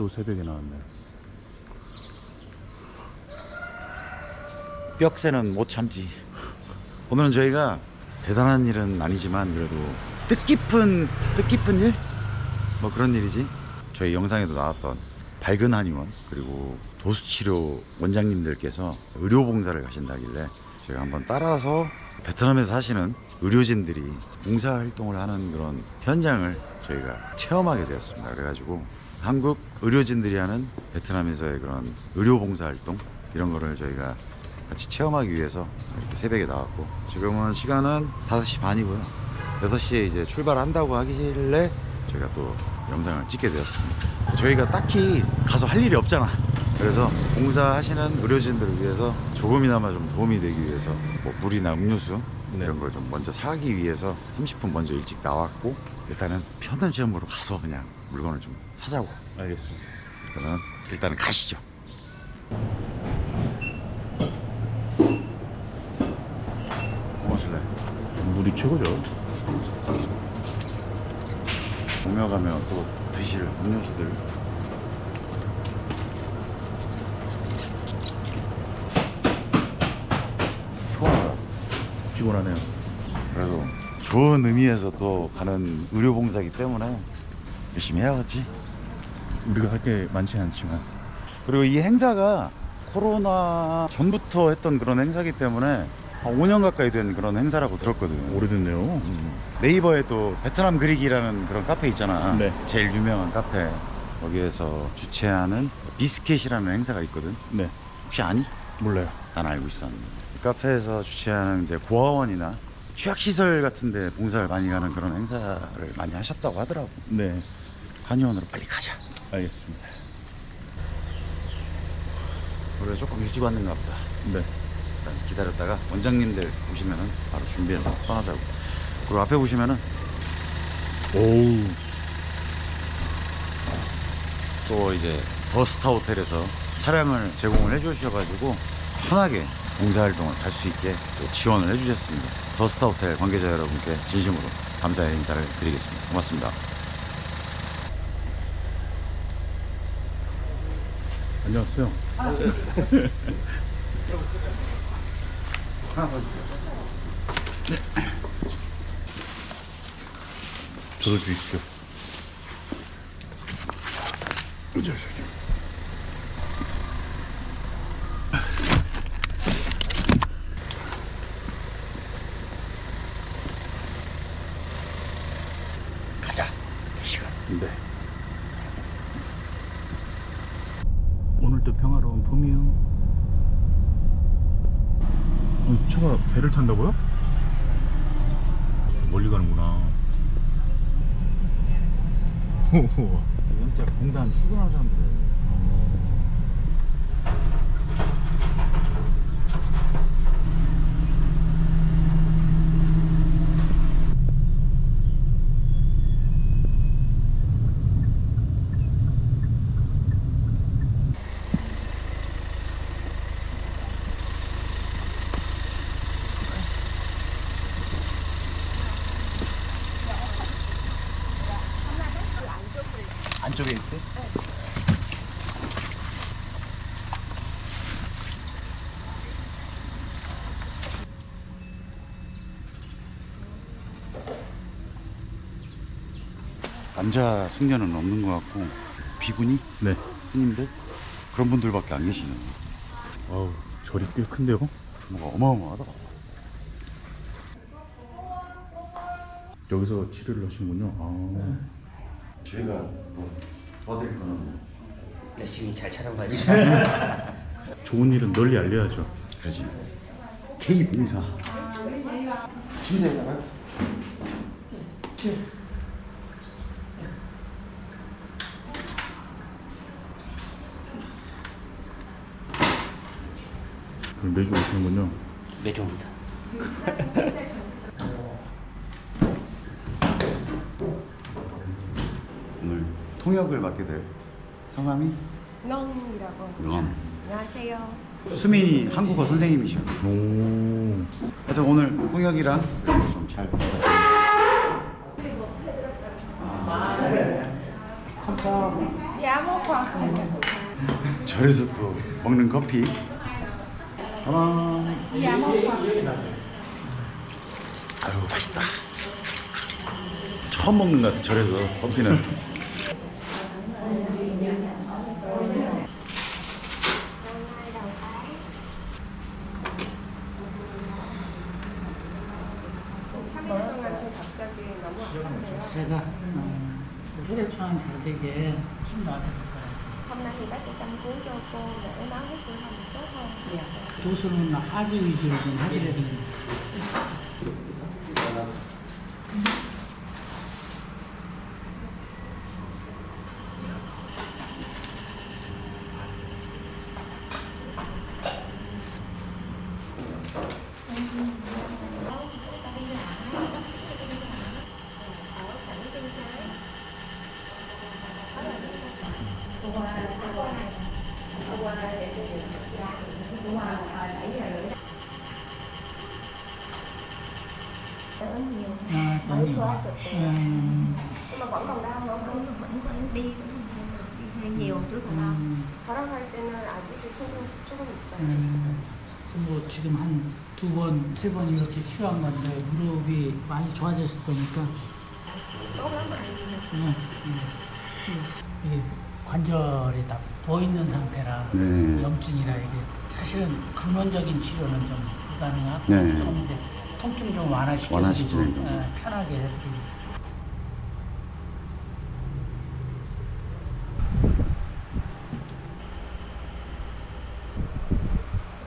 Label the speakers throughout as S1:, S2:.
S1: 또 새벽에 나왔네.
S2: 뼈새는 못 참지. 오늘은 저희가 대단한 일은 아니지만 그래도 뜻깊은 뜻깊은 일? 뭐 그런 일이지. 저희 영상에도 나왔던 밝은 한의원 그리고 도수치료 원장님들께서 의료봉사를 가신다길래 제가 한번 따라서 베트남에서 사시는 의료진들이 봉사 활동을 하는 그런 현장을 저희가 체험하게 되었습니다. 그래가지고 한국 의료진들이 하는 베트남에서의 그런 의료 봉사 활동 이런 거를 저희가 같이 체험하기 위해서 이렇게 새벽에 나왔고 지금은 시간은 5시 반이고요. 6시에 이제 출발한다고 하길래 저희가 또 영상을 찍게 되었습니다. 저희가 딱히 가서 할 일이 없잖아 그래서 봉사하시는 의료진들을 위해서 조금이나마 좀 도움이 되기 위해서 뭐 물이나 음료수
S1: 네.
S2: 이런 걸 좀 먼저 사기 위해서 30분 먼저 일찍 나왔고 일단은 편의점으로 가서 그냥 물건을 좀 사자고
S1: 알겠습니다.
S2: 일단은 일단은 가시죠 뭐 마실래?
S1: 물이 최고죠.
S2: 오며 가며 또 드실 음료수들 좋아요
S1: 피곤하네요.
S2: 그래도 좋은 의미에서 또 가는 의료봉사기 때문에 열심히 해야겠지
S1: 우리가 할 게 많지 않지만
S2: 그리고 이 행사가 코로나 전부터 했던 그런 행사기 때문에 한 5년 가까이 된 그런 행사라고 들었거든요
S1: 오래됐네요.
S2: 음. 네이버에 또 베트남 그릭이라는 그런 카페 있잖아.
S1: 네.
S2: 제일 유명한 카페. 거기에서 주최하는 비스켓이라는 행사가 있거든.
S1: 네,
S2: 혹시 아니?
S1: 몰라요.
S2: 난 알고 있었는데. 이 카페에서 주최하는 이제 고아원이나 취약시설 같은데 봉사를 많이 가는 그런 행사를 많이 하셨다고 하더라고.
S1: 네,
S2: 한의원으로 빨리 가자.
S1: 알겠습니다.
S2: 우리가 조금 일찍 왔는가 보다.
S1: 네,
S2: 일단 기다렸다가 원장님들 오시면은 바로 준비해서 떠나자고. 그리고 앞에 보시면은
S1: 오우,
S2: 또 이제 더스타 호텔에서 차량을 제공을 해주셔가지고 편하게 봉사활동을 갈수 있게 또 지원을 해주셨습니다. 더스타 호텔 관계자 여러분께 진심으로 감사의 인사를 드리겠습니다. 고맙습니다.
S1: 안녕하세요. 저도 주십시오.
S2: 가자. 시간.
S1: 네. 오늘도 평화로운 봄이요. 어, 차가 배를 탄다고요? 멀리 가는구나. 우와.
S2: 연태 공단 출근하는 사람들. 안쪽에 있대? 남자 승려는 없는 것 같고 비구니
S1: 네.
S2: 스님들 그런 분들밖에 안 계시네.
S1: 아우, 절이 꽤 큰데요?
S2: 뭐가 어마어마하더라.
S1: 여기서 치료를 하시는군요. 아.
S2: 저희가 뭐 도와드릴 거는 뭐
S3: 열심히 잘 촬영 봐주시
S1: 좋은 일은 널리 알려야죠.
S2: 그러지. K 봉사. 침대에다가
S1: 그럼 매주 오시는군요.
S3: 매주입니다.
S2: 오늘 통역을 맡게 될 성함이
S4: 렁이라고 합니다.
S2: 영.
S4: 안녕하세요.
S2: 수민이 한국어 선생님이셔.
S1: 오.
S2: 하여튼 오늘 통역이랑 좀잘 부탁드립니다. 아. 절에서 또 먹는 커피.
S4: một phần.
S2: 아유 맛있다. 처음 먹는 것 같아 절에서 커피는.
S4: 동안에 갑자기 너무 아팠네요.
S5: 제가 어, 혈액순환 잘 되게 침도하게 될 거예요.
S4: Hôm để máu huyết lưu thông được tốt hơn.
S5: 도수는 하지 위주로 좀 하게 됩니다.
S4: Đỡ nhiều.
S5: 아, 너무
S4: 좋아졌대.
S5: 음,
S4: Nhưng mà vẫn còn đau không? Vẫn vẫn vẫn đi đi hơi nhiều trước còn đau.
S5: 음,
S4: 걸어갈 때는 아직도 조금 조금 있어요.
S5: 음, 뭐 지금 한 두 번, 세 번 이렇게 치료한 건데 무릎이 많이 좋아졌을
S4: ạ.
S5: 음, 음. 이게 관절이 다 부어 있는 상태라
S2: 네.
S5: 염증이라 이게 사실은 근원적인 치료는 좀 불가능하고
S2: 네.
S5: 좀 이제 통증 좀 완화시켜드리고
S2: 완화시키는 거.
S5: 예, 편하게 해드리고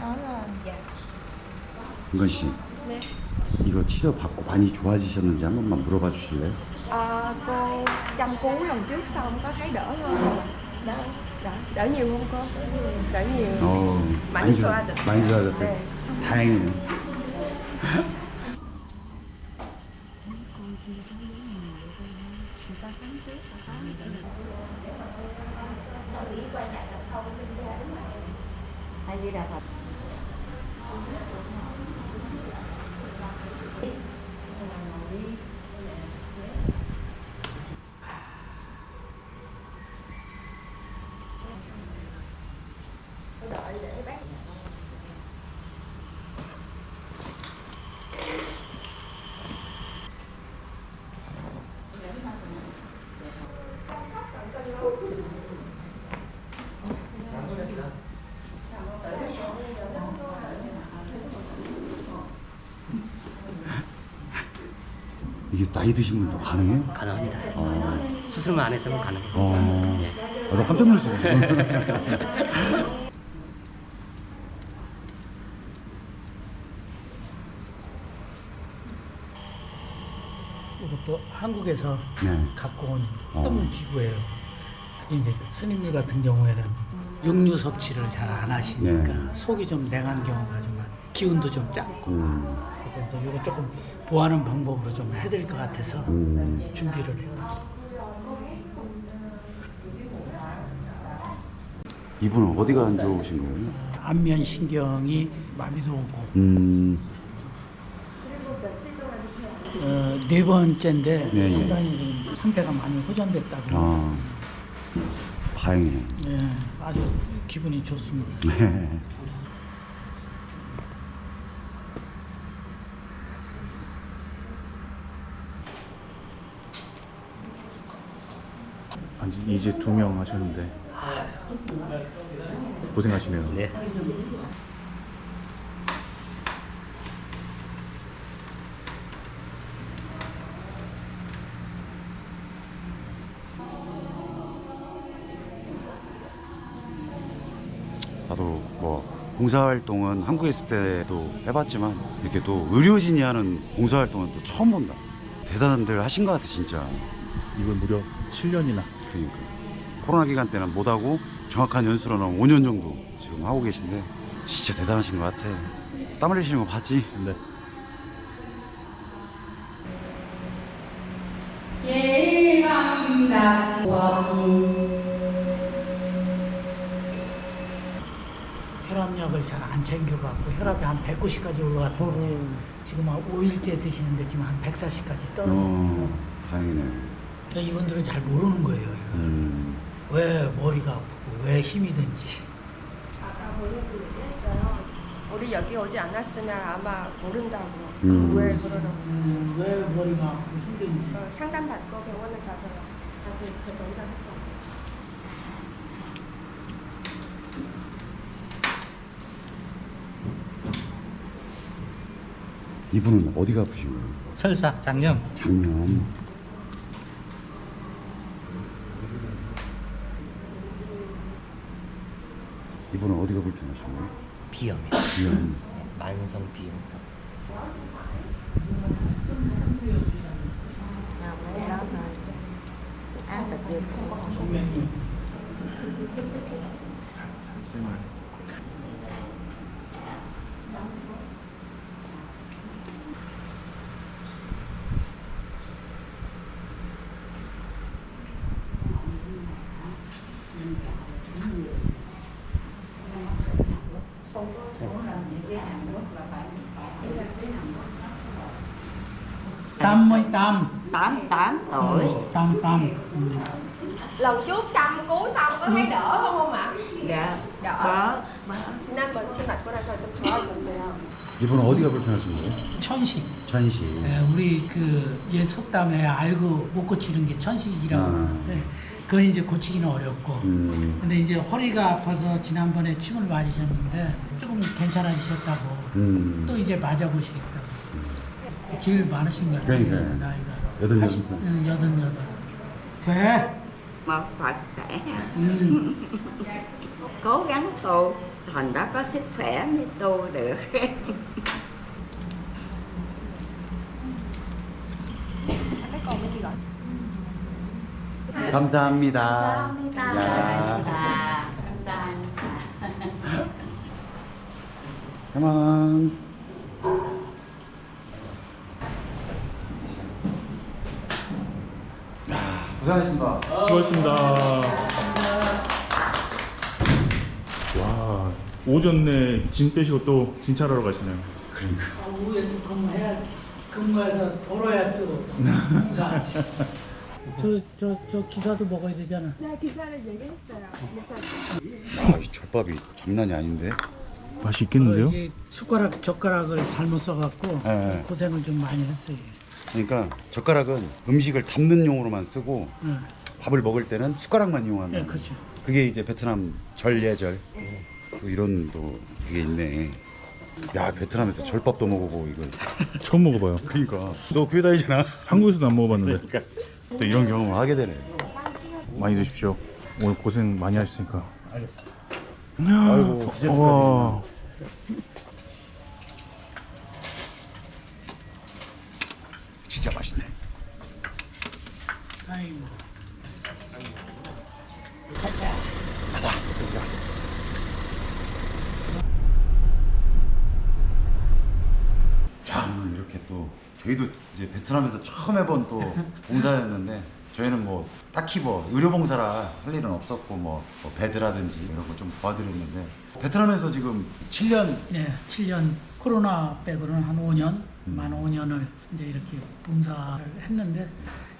S4: Đó là dạ.
S2: 은건 씨,
S4: 네.
S2: 이거 치료 받고 많이 좋아지셨는지 한 번만 물어봐 주실래요?
S4: À, cô chăm cứu lần trước xong có thấy đỡ hơn? Đỡ, đỡ, đỡ nhiều không cô? Đỡ nhiều.
S2: 어,
S4: 많이
S2: 좋아-
S4: 좋아졌어요.
S2: 많이 좋아졌대.
S4: 네.
S2: 다행이네.
S4: ba trước là có cái bệnh tôi
S2: nghĩ quay lại là sau linh ra đúng là
S6: Thank
S4: you.
S2: 이게 나이 드신 분도 가능해요?
S3: 가능합니다.
S2: 어,
S3: 수술만 안 했으면 가능해요.
S2: 어,
S3: 예.
S2: 아, 나 깜짝 놀랐어.
S5: 이것도 한국에서
S2: 네.
S5: 갖고 온
S2: 어.
S5: 뜸 기구예요. 특히 이제 스님들 같은 경우에는 육류 섭취를 잘 안 하시니까
S2: 네.
S5: 속이 좀 냉한 경우가 좀 많아요. 기운도 좀 작고
S2: 음,
S5: 그래서 이제 이거 조금 보완하는 방법으로 좀 해드릴 것 같아서
S2: 음.
S5: 준비를 해봤어요.
S2: 이분은 어디가 안 좋으신 거예요?
S5: 안면 신경이 마비도 오고
S2: 음,
S5: 어, 네 번째인데
S2: 예, 예.
S5: 상당히 좀 상태가 많이 호전됐다고
S2: 아, 다행이네.
S5: 예, 아주 기분이 좋습니다.
S1: 아 이제 두 명 하셨는데 고생하시네요.
S3: 네.
S2: 나도 뭐 봉사활동은 한국에 있을 때도 해봤지만 이렇게 또 의료진이 하는 봉사활동은 또 처음 본다. 대단한들 하신 것 같아 진짜.
S1: 이걸 무려 7년이나.
S2: 그러니까 코로나 기간 때는 못하고 정확한 연수로는 5년 정도 지금 하고 계신데 진짜 대단하신 것 같아. 땀 흘리시는 거 봤지?
S1: 네.
S5: 혈압약을 잘 안 챙겨갖고 혈압이 한 190까지 올라갔거든요. 지금 한 5일째 드시는데 지금 한 140까지 떨어졌고
S2: 어, 다행이네.
S5: 이분들은 잘 모르는 거예요.
S2: 음,
S5: 왜왜 머리가 아프고 왜 힘이 든지
S4: 아까 본인도 얘기했어요. 우리 여기 오지 않았으면 아마 모른다고.
S2: 음.
S4: 왜 그러라고.
S5: 음, 왜 머리가 아프고 힘든지
S4: 어, 상담받고 병원에 가서 다시 재검사할 거예요.
S2: 이분은 어디가 아프신 거예요?
S5: 설사 장염
S2: 장염. 이분은 어디가 불편하신 거예요?
S3: 비염이요.
S2: 비염.
S3: 만성 비염.
S5: 88
S6: 88 tuổi.
S5: Trăm trăm
S4: Lần trước trăm cứu xong có thấy đỡ không không ạ?
S6: Dạ.
S4: Đỡ. Xin anh mình xin mặt của 나서 좀 좋아졌네요
S2: 이분 어디가 불편하신 거예요?
S5: 천식.
S2: 천식.
S5: 네, 우리 그예 속담에 알고 못 고치는 게 천식이라고.
S2: 아.
S5: 네, 그건 이제 고치기는 어렵고.
S2: 음.
S5: 근데 이제 허리가 아파서 지난번에 침을 맞으셨는데 조금 괜찮아지셨다고
S2: 음.
S5: 또 이제 맞아보시겠다고. 제일 많으신 것 같아요
S2: 그러니까요.
S5: 나이가
S2: 여든 여든
S5: 80,
S2: 살.
S5: 응, 여든 여든 돼
S6: một phật trẻ
S5: 음.
S6: cố gắng tu thành đó có sức khỏe mới tu được?
S2: 감사합니다.
S6: 감사합니다.
S2: 야.
S6: 감사합니다.
S2: 가만. 고생하셨습니다.
S1: 수고하셨습니다. 와, 오전에 짐 빼시고 또 진찰하러 가시네요.
S5: 아, 오후에 또 근무해야 근무해서 벌어야 또 봉사하지 저, 저, 저 기사도 먹어야 되잖아
S4: 네, 기사를 얘기했어요. 못
S2: 아, 이 젖밥이 장난이 아닌데.
S1: 맛이 있겠는데요?
S5: 이게 숟가락 젓가락을 잘못 써갖고
S2: 네, 네.
S5: 고생을 좀 많이 했어요.
S2: 그러니까 젓가락은 음식을 담는 용으로만 쓰고
S5: 네,
S2: 밥을 먹을 때는 숟가락만 이용하는
S5: 네
S2: 거예요.
S5: 그렇죠.
S2: 그게 이제 베트남 절예절 또 이런 또 그게 있네. 야 베트남에서 절밥도 먹어보고 이거.
S1: 처음 먹어봐요.
S2: 그러니까 너 교회 다니잖아.
S1: 한국에서도 안 먹어봤는데.
S2: 또 이런 경험을 하게 되네.
S1: 많이 드십시오. 오늘 고생 많이 하셨으니까.
S2: 아이고 기절
S1: 와,
S2: 맛있네.
S5: 아이고.
S2: 자 오늘 이렇게 또 저희도 이제 베트남에서 처음 해본 또 봉사였는데 저희는 뭐 딱히 뭐 의료봉사라 할 일은 없었고 뭐, 뭐 배드라든지 이런 거 좀 도와드렸는데 베트남에서 지금 7년
S5: 네, 7년 코로나 빼고는 한 5년,
S2: 음.
S5: 만 5년을 이제 이렇게 봉사를 했는데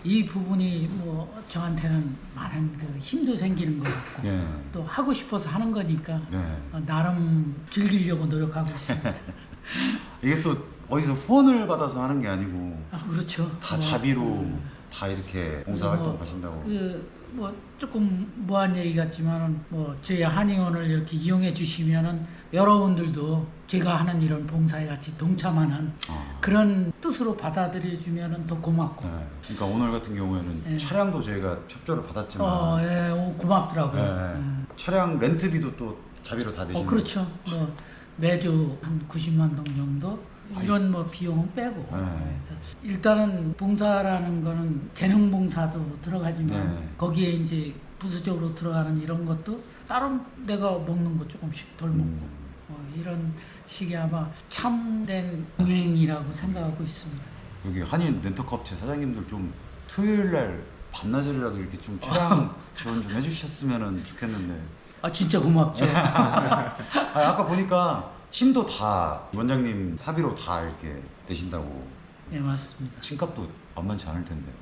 S5: 이 부분이 뭐 저한테는 많은 그 힘도 생기는 것 같고
S2: 예.
S5: 또 하고 싶어서 하는 거니까
S2: 네.
S5: 어, 나름 즐기려고 노력하고 있습니다.
S2: 이게 또 어디서 후원을 받아서 하는 게 아니고
S5: 아, 그렇죠.
S2: 다
S5: 뭐,
S2: 자비로 다 이렇게 봉사활동
S5: 뭐,
S2: 하신다고
S5: 그뭐 조금 무한 얘기 같지만은 뭐 저희 한의원을 이렇게 이용해 주시면은 여러분들도 제가 하는 이런 봉사에 같이 동참하는
S2: 아.
S5: 그런 뜻으로 받아들여 주면은 더 고맙고
S2: 네. 그러니까 오늘 같은 경우에는
S5: 네.
S2: 차량도 저희가 협조를 받았지만
S5: 어, 예, 오, 고맙더라고요.
S2: 네. 차량 렌트비도 또 자비로 다
S5: 예.
S2: 내시는
S5: 어, 그렇죠. 뭐 매주 한 90만 동 정도 이런 뭐 비용은 빼고
S2: 네.
S5: 그래서 일단은 봉사라는 거는 재능 봉사도 들어가지만
S2: 네.
S5: 거기에 이제 부수적으로 들어가는 이런 것도 다른 내가 먹는 거 조금씩 덜 먹고
S2: 음.
S5: 어, 이런 식의 아마 참된 동행이라고 생각하고 있습니다.
S2: 여기 한인 렌터카 업체 사장님들 좀 토요일 날 밤낮이라도 이렇게 좀 차량 지원 좀 해주셨으면 좋겠는데
S5: 아 진짜 고맙죠.
S2: 아, 아까 보니까 침도 다 원장님 사비로 다 이렇게 내신다고
S5: 예 맞습니다.
S2: 침값도 만만치 않을 텐데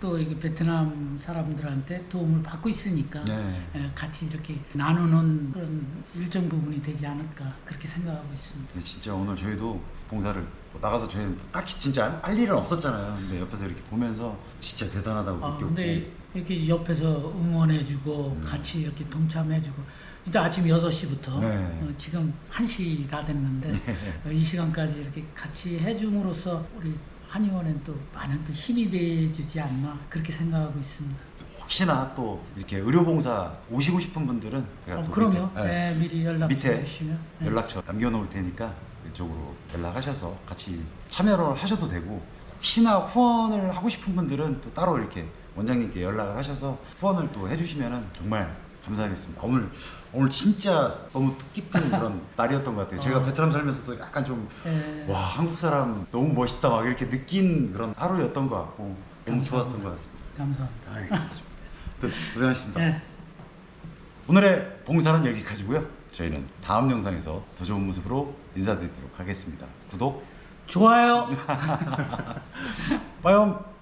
S5: 또 이게 베트남 사람들한테 도움을 받고 있으니까
S2: 네.
S5: 예, 같이 이렇게 나누는 그런 일정 부분이 되지 않을까 그렇게 생각하고 있습니다.
S2: 근데 진짜 오늘 저희도 봉사를 뭐 나가서 저희는 딱히 진짜 할 일은 없었잖아요. 근데 옆에서 이렇게 보면서 진짜 대단하다고
S5: 아,
S2: 느꼈고.
S5: 근데 이렇게 옆에서 응원해주고
S2: 음.
S5: 같이 이렇게 동참해주고 진짜 아침 6시부터
S2: 네.
S5: 어, 지금 1시 다 됐는데 어, 이 시간까지 이렇게 같이 해줌으로써 우리 한의원엔 또 많은 또 힘이 돼주지 않나 그렇게 생각하고 있습니다.
S2: 혹시나 또 이렇게 의료봉사 오시고 싶은 분들은 제가
S5: 어,
S2: 또
S5: 그럼요.
S2: 밑에, 네,
S5: 네, 미리 연락
S2: 밑에
S5: 주시면 네.
S2: 연락처 남겨놓을 테니까 이쪽으로 연락하셔서 같이 참여를 하셔도 되고 혹시나 후원을 하고 싶은 분들은 또 따로 이렇게 원장님께 연락을 하셔서 후원을 또 해주시면 정말 감사하겠습니다. 오늘 오늘 진짜 너무 뜻깊은 그런 날이었던 것 같아요. 제가
S5: 어.
S2: 베트남 살면서도 약간 좀
S5: 네.
S2: 와 한국 사람 너무 멋있다 막 이렇게 느낀 그런 하루였던 것 같고 너무
S5: 감사합니다.
S2: 좋았던 것 같습니다.
S5: 감사합니다.
S2: 아이, 고맙습니다. 또 고생하셨습니다.
S5: 네.
S2: 오늘의 봉사는 여기까지고요. 저희는 다음 영상에서 더 좋은 모습으로 인사드리도록 하겠습니다. 구독,
S5: 좋아요.
S2: 빠염.